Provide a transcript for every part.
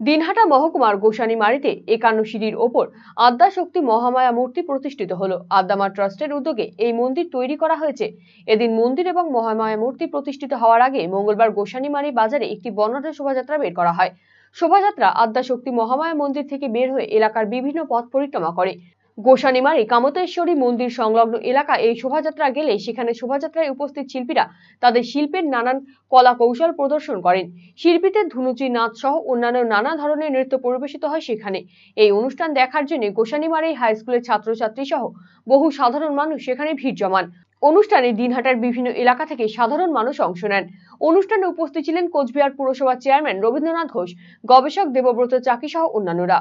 দিনহাটা মহকুমার গোসানিমারিতে একান্ন সিঁড়ির ওপর আদ্যাশক্তি মহামায়া মূর্তি প্রতিষ্ঠিত হল। আদ্যামা ট্রাস্টের উদ্যোগে এই মন্দির তৈরি করা হয়েছে। এদিন মন্দির এবং মহামায়া মূর্তি প্রতিষ্ঠিত হওয়ার আগে মঙ্গলবার গোসানিমারি বাজারে একটি বর্ণাঢ্য শোভাযাত্রা বের করা হয়। শোভাযাত্রা আদ্যা শক্তি মহামায়া মন্দির থেকে বের হয়ে এলাকার বিভিন্ন পথ পরিক্রমা করে। গোসানিমারি কামতেশ্বরী মন্দির সংলগ্ন এলাকা এই শোভাযাত্রা গেলে সেখানে শোভাযাত্রায় উপস্থিত শিল্পীরা তাদের শিল্পের নানান কলা কৌশল প্রদর্শন করেন। শিল্পীদের ধুনুচি, নাচ সহ অন্যান্য নানা ধরনের নৃত্য পরিবেশিত হয় সেখানে। এই অনুষ্ঠান দেখার জন্য গোসানিমারি হাই স্কুলের ছাত্রছাত্রী সহ বহু সাধারণ মানুষ সেখানে ভিড় জমান। অনুষ্ঠানে দিনহাটার বিভিন্ন এলাকা থেকে সাধারণ মানুষ অংশ নেন। অনুষ্ঠানে উপস্থিত ছিলেন কোচবিহার পুরসভার চেয়ারম্যান রবীন্দ্রনাথ ঘোষ, গবেষক দেবব্রত চাকি সহ অন্যান্যরা।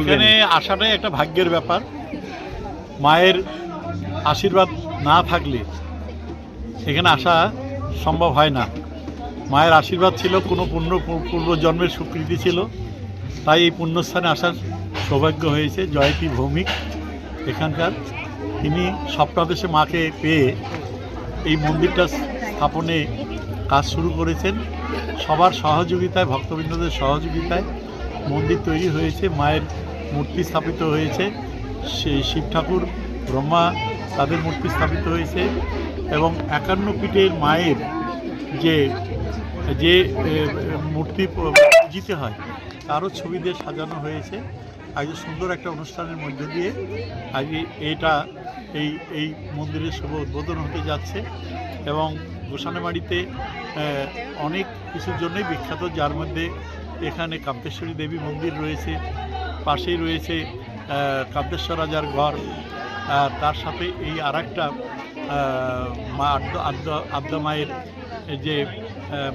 এখানে আসাটাই একটা ভাগ্যের ব্যাপার। মায়ের আশীর্বাদ না থাকলে এখানে আসা সম্ভব হয় না। মায়ের আশীর্বাদ ছিল, কোনো পূর্ণ পূর্বজন্মের স্বীকৃতি ছিল। তাই এই পুণ্যস্থানে আসার সৌভাগ্য হয়েছে, জয়তী ভৌমিক এখানকার। তিনি স্বপ্নাদেশে মাকে পেয়ে এই মন্দিরটা স্থাপনে কাজ শুরু করেছেন। সবার সহযোগিতায়, ভক্তবৃন্দদের সহযোগিতায়। মন্দির তৈরি হয়েছে মায়ের মূর্তি স্থাপিত হয়েছে সেই শিব ঠাকুর ব্রহ্মা তাদের মূর্তি স্থাপিত হয়েছে এবং একান্ন পীঠের মায়ের যে যে মূর্তি পূজিত হয় তারও ছবি দিয়ে সাজানো হয়েছে। আজকে সুন্দর একটা অনুষ্ঠানের মধ্য দিয়ে আজকে এটা এই এই মন্দিরের শুভ উদ্বোধন হতে যাচ্ছে এবং গোসানেমারিতে আহ, অনেক কিছুর জন্যই বিখ্যাত যার মধ্যে এখানে কান্তেশ্বরী দেবী মন্দির রয়েছে পাশেই রয়েছে আহ, কান্তেশ্বর রাজার ঘর তার সাথে এই আর একটা মা আদ্য আদ্যা মায়ের যে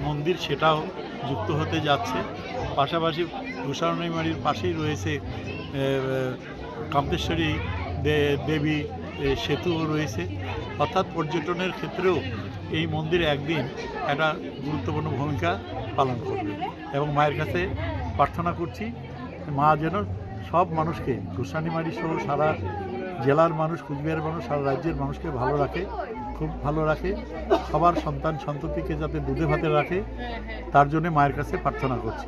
মন্দির সেটাও যুক্ত হতে যাচ্ছে। পাশাপাশি গোসারণীমারির পাশেই রয়েছে দে- দেবী সেতুও রয়েছে। অর্থাৎ পর্যটনের ক্ষেত্রেও এই মন্দির একদিন একটা গুরুত্বপূর্ণ ভূমিকা পালন করবে। এবং মায়ের কাছে প্রার্থনা করছি, মা যেন সব মানুষকে, গোস্বানীমারি সহ সারা জেলার মানুষ, কুচবিহারের মানুষ, সারা রাজ্যের মানুষকে ভালো রাখে, খুব ভালো রাখে। সবার সন্তান সন্ততিকে যাতে দুধে ভাতে রাখে, তার জন্য মায়ের কাছে প্রার্থনা করছি।